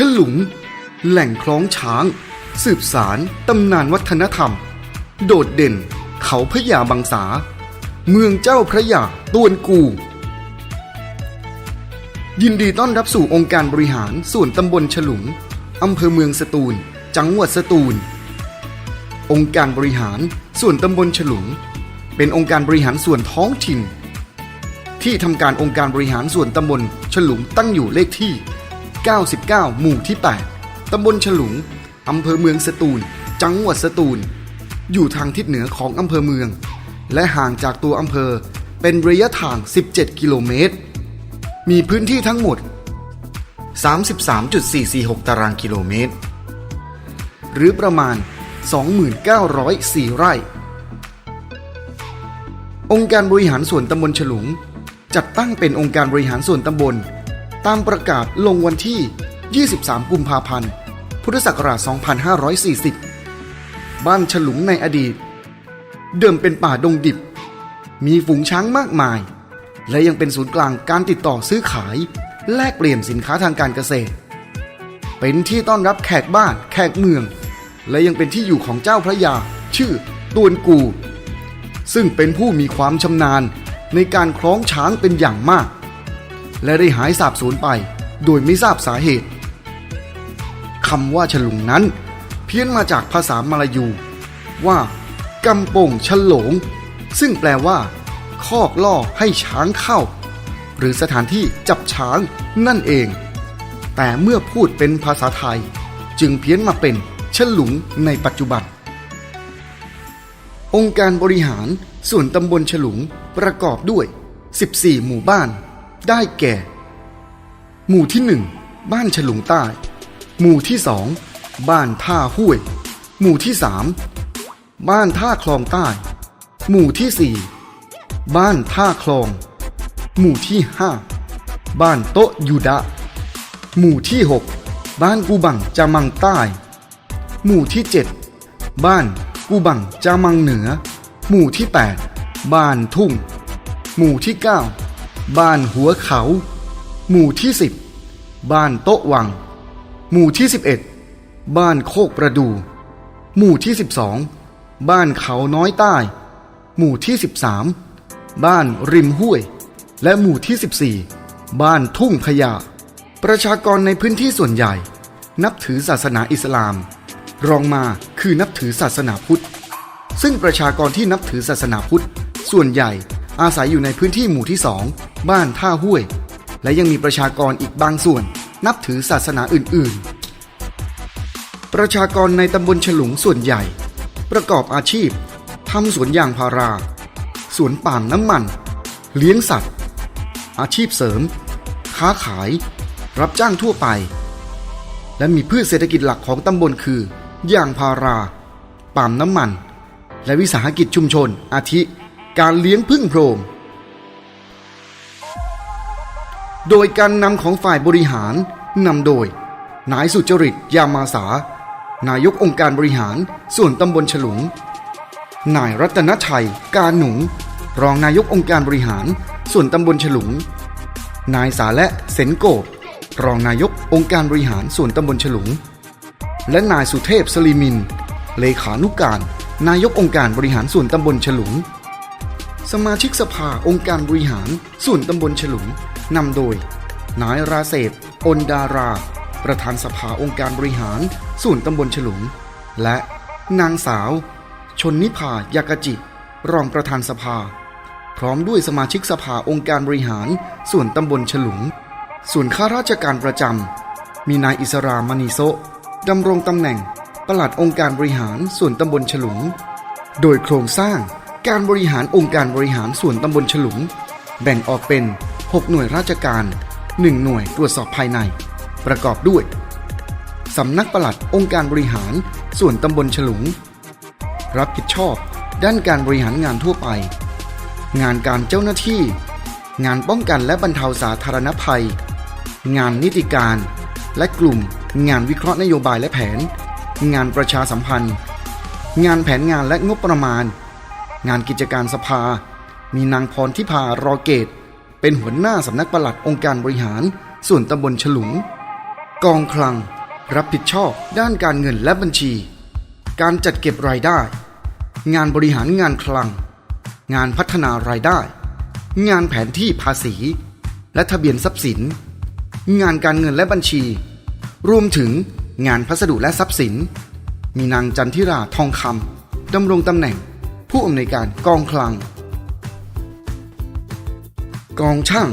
ฉลุง แหล่งคล้องช้าง สืบสารตำนานวัฒนธรรม โดดเด่น เขาพระยาบังสา เมืองเจ้าพระยาตวนกู ยินดีต้อนรับสู่องค์การบริหารส่วนตำบลฉลุงอำเภอเมืองสตูล จังหวัดสตูล องค์การบริหารส่วนตำบลฉลุง เป็นองค์การบริหารส่วนท้องถิ่น ที่ทำการองค์การบริหารส่วนตำบลฉลุงตั้งอยู่เลขที่ 99 หมู่ที่ 8 ตำบลฉลุง อำเภอเมืองสตูล จังหวัดสตูล อยู่ทางทิศเหนือของอำเภอเมือง และห่างจากตัวอำเภอเป็นระยะทาง 17 กิโลเมตร มีพื้นที่ทั้งหมด 33.446 ตารางกิโลเมตร หรือประมาณ 2904ไร่ องค์การบริหารส่วนตำบลฉลุง จัดตั้งเป็นองค์การบริหารส่วนตำบล ตามประกาศลงวันที่ 23 กุมภาพันธ์ พุทธศักราช 2540 บ้านฉลุงในอดีต เดิมเป็นป่าดงดิบ มีฝูงช้างมากมาย และยังเป็นศูนย์กลางการติดต่อซื้อขาย แลกเปลี่ยนสินค้าทางการเกษตร เป็นที่ต้อนรับแขกบ้าน แขกเมือง และยังเป็นที่อยู่ของเจ้าพระยา ชื่อตวนกู ซึ่งเป็นผู้มีความชำนาญในการคล้องช้างเป็นอย่างมาก และได้หายสาบสูญไป โดยไม่ทราบสาเหตุคำว่าฉลุงนั้น เพี้ยนมาจากภาษามลายู ว่ากำปงฉลง ซึ่งแปลว่า คอกล่อให้ช้างเข้า หรือสถานที่จับช้างนั่นเอง แต่เมื่อพูดเป็นภาษาไทย จึงเพี้ยนมาเป็นฉลุงในปัจจุบัน องค์การบริหารส่วนตำบลฉลุงประกอบด้วย 14 หมู่บ้าน ได้แก่ หมู่ที่1บ้านฉลุงใต้ หมู่ที่2บ้านท่าห้วย หมู่ที่3บ้านท่าคลองใต้ หมู่ที่4บ้านท่าคลอง หมู่ที่5บ้านโตะยูดะ หมู่ที่6บ้านกูบังจามังใต้ หมู่ที่7บ้านกูบังจามังเหนือ หมู่ที่8บ้านทุ่ง หมู่ที่9 บ้านหัวเขา หมู่ที่ 10 บ้านโต๊ะวัง หมู่ที่ 11 บ้านโคกประดู หมู่ที่ 12 บ้านเขาน้อยใต้ หมู่ที่ 13 บ้านริมห้วย และหมู่ที่ 14 บ้านทุ่งพญาประชากรในพื้นที่ส่วนใหญ่ นับถือศาสนาอิสลาม รองมาคือนับถือศาสนาพุทธ ซึ่งประชากรที่นับถือศาสนาพุทธส่วนใหญ่ อาศัยอยู่ในพื้นที่หมู่ที่สองบ้านท่าห้วย และยังมีประชากรอีกบางส่วน นับถือศาสนาอื่น ๆ ประชากรในตำบลฉลุงส่วนใหญ่ ประกอบอาชีพทำสวนยางพารา สวนป่าล์มน้ำมัน เลี้ยงสัตว์ อาชีพเสริม ค้าขาย รับจ้างทั่วไป และมีพืชเศรษฐกิจหลักของตำบลคือยางพาราป่าล์มน้ำมัน และวิสาหกิจชุมชนอาทิ การเลี้ยงพึ่งโพรง โดยการนำของฝ่ายบริหารนำโดย นายสุจริตยามาสา นายกองค์การบริหารส่วนตำบลฉลุง นายรัตนชัย การหนุง รองนายกองค์การบริหาร ส่วนตำบลฉลุง นายสาและเสนโกบรองนายกองค์การบริหารส่วนตำบลฉลุง และนายสุเทพสลีมิน เลขานุกการ นายกองค์การบริหารส่วนตำบลฉลุง มาชิกสภาองค์การบริหารส่วนตำบลฉลุงนำโดย นายราเศษอนดารา ประธานสภาองค์การบริหารส่วนตำบลฉลุง และนางสาว ชนนิพายากจิ รองประธานสภา พร้อมด้วยสมาชิกสภาองค์การบริหารส่วนตำบลฉลุง ส่วนข้าราชการประจำมีนายอิสรามณีโซะดำรงตำแหน่งปลัดองค์การบริหารส่วนตำบลฉลุง โดยโครงสร้าง การบริหารองค์การบริหารส่วนตำบลฉลุง แบ่งออกเป็น 6 หน่วยราชการ 1 หน่วยตรวจสอบภายใน ประกอบด้วย สำนักปลัดองค์การบริหารส่วนตำบลฉลุง รับผิดชอบด้านการบริหารงานทั่วไป งานการเจ้าหน้าที่ งานป้องกันและบรรเทาสาธารณภัย งานนิติการ และกลุ่ม งานวิเคราะห์นโยบายและแผน งานประชาสัมพันธ์ งานแผนงานและงบประมาณ งานกิจการสภา มีนางพรทิพารอเกต เป็นหัวหน้าสำนักปลัดองค์การบริหาร ส่วนตำบลฉลุง กองคลัง รับผิดชอบด้านการเงินและบัญชี การจัดเก็บรายได้ งานบริหารงานคลัง งานพัฒนารายได้ งานแผนที่ภาษี และทะเบียนทรัพย์สิน งานการเงินและบัญชี รวมถึงงานพัสดุและทรัพย์สิน มีนางจันทิราทองคำดำรงตำแหน่ง ผู้อำนวยการกองคลัง กองช่าง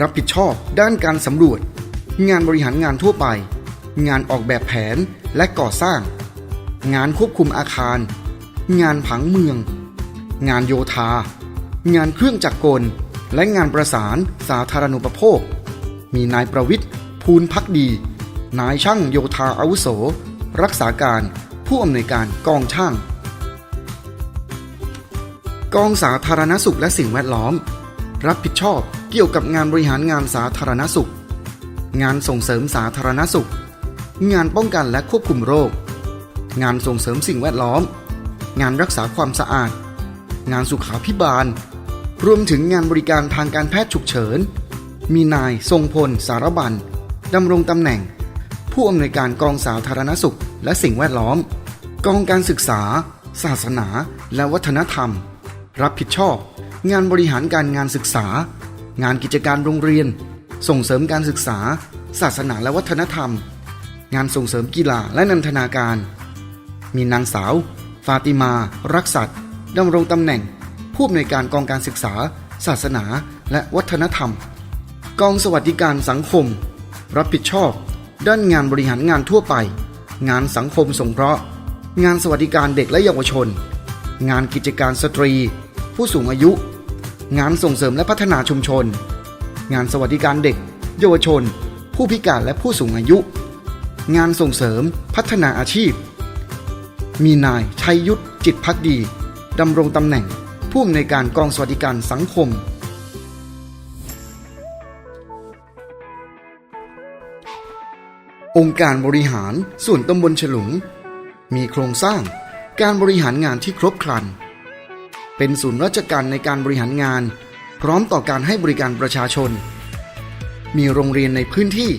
รับผิดชอบด้านการสำรวจ งานบริหารงานทั่วไป งานออกแบบแผนและก่อสร้าง งานควบคุมอาคาร งานผังเมือง งานโยธา งานเครื่องจักรกล และงานประสานสาธารณูปโภค มีนายประวิทย์ภูลพักดี นายช่างโยธาอาวุโส รักษาการผู้อำนวยการกองช่าง กองสาธารณสุขและสิ่งแวดล้อม รับผิดชอบเกี่ยวกับงานบริหารงานสาธารณสุข งานส่งเสริมสาธารณสุข งานป้องกันและควบคุมโรค งานส่งเสริมสิ่งแวดล้อม งานรักษาความสะอาด งานสุขาพิบาล รวมถึงงานบริการทางการแพทย์ฉุกเฉิน มีนายทรงพล สารบันดำรงตำแหน่ง ผู้อำนวยการกองสาธารณสุขและสิ่งแวดล้อม กองการศึกษา ศาสนา และวัฒนธรรม รับผิดชอบ งานบริหารการงานศึกษา งานกิจการโรงเรียน ส่งเสริมการศึกษา ศาสนาและวัฒนธรรม งานส่งเสริมกีฬาและนันทนาการ มีนางสาว ฟาติมา รักษัตร์ดำรงตำแหน่ง ผู้อำนวยการกองการศึกษา ศาสนาและวัฒนธรรม กองสวัสดิการสังคม รับผิดชอบ ด้านงานบริหารงานทั่วไป งานสังคมสงเคราะห์ งานสวัสดิการเด็กและเยาวชน งานกิจการสตรี ผู้สูงอายุ งานส่งเสริมและพัฒนาชุมชน งานสวัสดิการเด็ก เยาวชน ผู้พิการและผู้สูงอายุ งานส่งเสริม พัฒนาอาชีพ มีนายชัยยุทธจิตพักดีดำรงตำแหน่ง ผู้อำนวยการกองสวัสดิการสังคม องค์การบริหารส่วนตำบลฉลุง มีโครงสร้างการบริหารงานที่ครบครัน เป็นศูนย์ราชการในการบริหารงาน พร้อมต่อการให้บริการประชาชน มีโรงเรียนในพื้นที่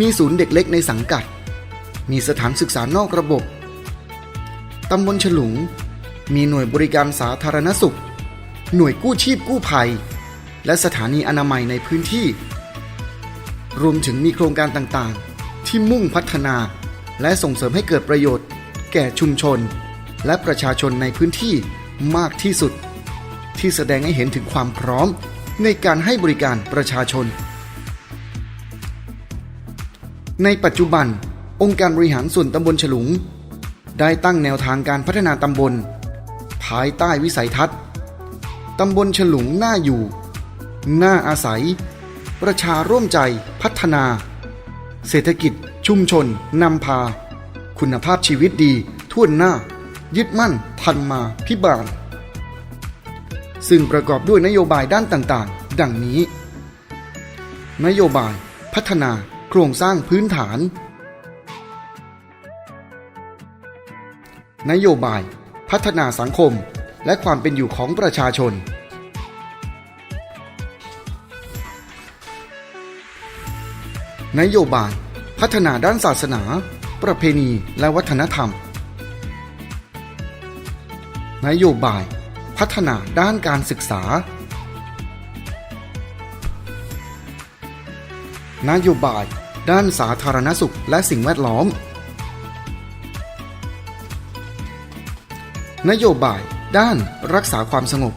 มีศูนย์เด็กเล็กในสังกัด มีสถานศึกษานอกระบบตำบลฉลุง มีหน่วยบริการสาธารณสุข หน่วยกู้ชีพกู้ภัย และสถานีอนามัยในพื้นที่ รวมถึงมีโครงการต่างๆ ที่มุ่งพัฒนา และส่งเสริมให้เกิดประโยชน์ แก่ชุมชน และประชาชนในพื้นที่ มากที่สุด ที่แสดงให้เห็นถึงความพร้อมในการให้บริการประชาชน ในปัจจุบัน องค์การบริหารส่วนตำบลฉลุง ได้ตั้งแนวทางการพัฒนาตำบล ภายใต้วิสัยทัศน์ตำบลฉลุงน่าอยู่ น่าอาศัย ประชาร่วมใจพัฒนา เศรษฐกิจชุมชนนำพา คุณภาพชีวิตดีทั่วหน้า ยึดมั่นทันมาพิบาล ซึ่งประกอบด้วยนโยบายด้านต่างๆ ดังนี้ นโยบายพัฒนาโครงสร้างพื้นฐาน นโยบาย พัฒนาสังคมและความเป็นอยู่ของประชาชน นโยบาย พัฒนาด้านศาสนา ประเพณีและวัฒนธรรม นโยบาย พัฒนาด้านการศึกษา นโยบาย ด้านสาธารณสุขและสิ่งแวดล้อม นโยบาย ด้านรักษาความสงบ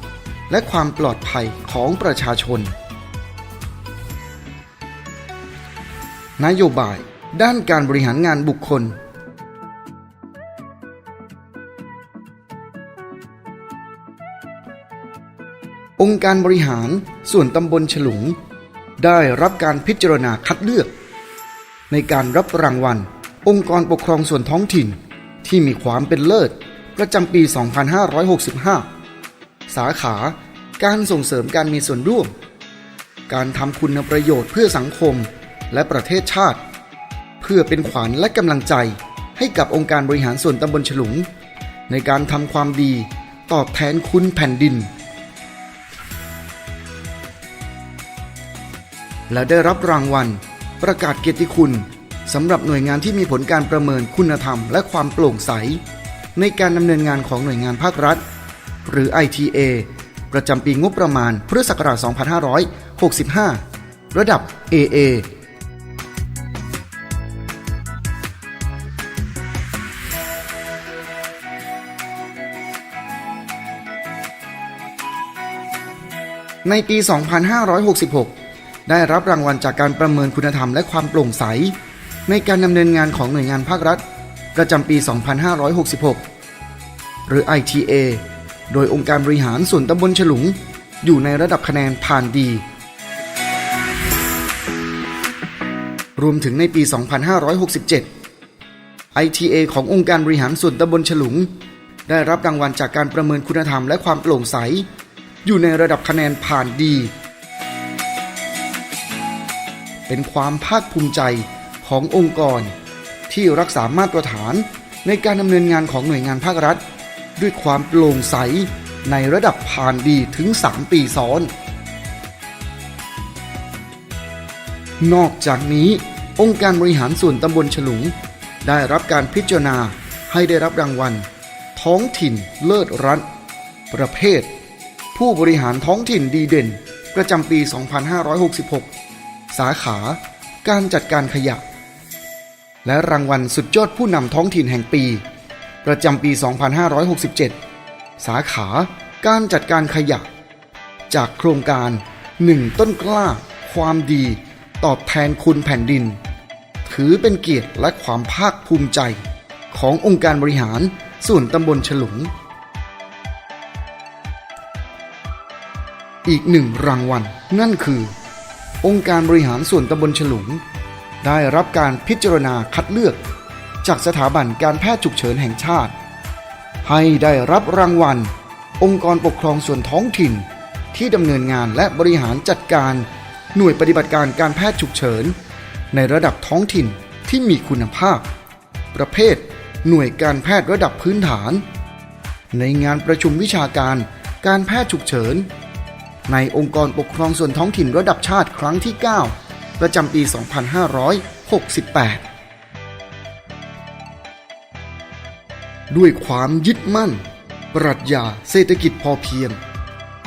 และความปลอดภัยของประชาชน นโยบาย ด้านการบริหารงานบุคคล องค์การบริหารส่วนตำบลฉลุง ได้รับการพิจารณาคัดเลือก ในการรับรางวัล องค์กรปกครองส่วนท้องถิ่น ที่มีความเป็นเลิศ ประจำปี 2565 สาขาการส่งเสริมการมีส่วนร่วม การทำคุณประโยชน์เพื่อสังคมและประเทศชาติ เพื่อเป็นขวัญและกำลังใจให้กับองค์การบริหารส่วนตำบลฉลุง ในการทำความดีตอบแทนคุณแผ่นดิน และได้รับรางวัล ประกาศเกียรติคุณสำหรับหน่วยงานที่มีผลการประเมินคุณธรรม และความโปร่งใส ในการดำเนินงานของหน่วยงานภาครัฐ หรือ ITA ประจำปีงบประมาณพุทธศักราช2565 ระดับ AA ในปี 2566 ได้รับรางวัลจากการประเมินคุณธรรมและความโปร่งใส ในการดำเนินงานของหน่วยงานภาครัฐ ประจำปี 2566 หรือ ITA โดยองค์การบริหารส่วนตำบลฉลุง อยู่ในระดับคะแนนผ่านดี รวมถึงในปี 2567 ITA ขององค์การบริหารส่วนตำบลฉลุง ได้รับรางวัลจากการประเมินคุณธรรมและความโปร่งใส อยู่ในระดับคะแนนผ่านดี เป็นความภาคภูมิใจขององค์กร ที่รักษามาตรฐานในการดำเนินงานของหน่วยงานภาครัฐ ด้วยความโปร่งใสในระดับผ่านดีถึง 3 ปีซ้อน นอกจากนี้องค์การบริหารส่วนตำบลฉลุง ได้รับการพิจารณาให้ได้รับรางวัล ท้องถิ่นเลิศรัฐ ประเภท ผู้บริหารท้องถิ่นดีเด่น ประจำปี 2566 สาขา การจัดการขยะ และรางวัลสุดยอดผู้นำท้องถิ่นแห่งปี ประจำปี 2567 สาขา การจัดการขยะ จากโครงการ 1 ต้นกล้า ความดี ตอบแทนคุณแผ่นดิน ถือเป็นเกียรติและความภาคภูมิใจ ขององค์การบริหารส่วนตำบลฉลุงอีกหนึ่งรางวัลนั่นคือ องค์การบริหารส่วนตำบลฉลุง ได้รับการพิจารณาคัดเลือก จากสถาบันการแพทย์ฉุกเฉินแห่งชาติ ให้ได้รับรางวัล องค์กรปกครองส่วนท้องถิ่น ที่ดำเนินงานและบริหารจัดการหน่วยปฏิบัติการการแพทย์ฉุกเฉิน ในระดับท้องถิ่นที่มีคุณภาพ ประเภท หน่วยการแพทย์ระดับพื้นฐาน ในงานประชุมวิชาการการแพทย์ฉุกเฉิน ในองค์กรปกครองส่วนท้องถิ่นระดับชาติครั้งที่ 9 ประจำปี 2568 ด้วยความยึดมั่น ปรัชญาเศรษฐกิจพอเพียง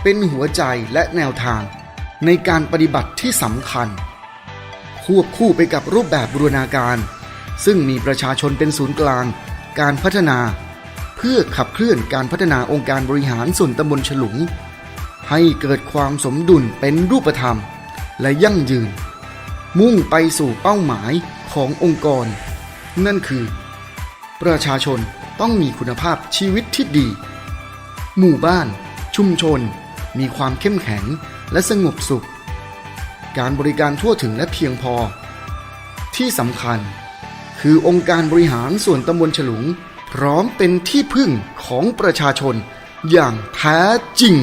เป็นหัวใจและแนวทางในการปฏิบัติที่สำคัญ ควบคู่ไปกับรูปแบบบูรณาการ ซึ่งมีประชาชนเป็นศูนย์กลาง การพัฒนา เพื่อขับเคลื่อนการพัฒนาองค์การบริหารส่วนตำบลฉลุง ให้เกิดความสมดุลเป็นรูปธรรม และยั่งยืน มุ่งไปสู่เป้าหมายขององค์กร นั่นคือ ประชาชนต้องมีคุณภาพชีวิตที่ดี หมู่บ้าน ชุมชน มีความเข้มแข็งและสงบสุข การบริการทั่วถึงและเพียงพอ ที่สำคัญ คือองค์การบริหารส่วนตำบลฉลุง พร้อมเป็นที่พึ่งของประชาชนอย่างแท้จริง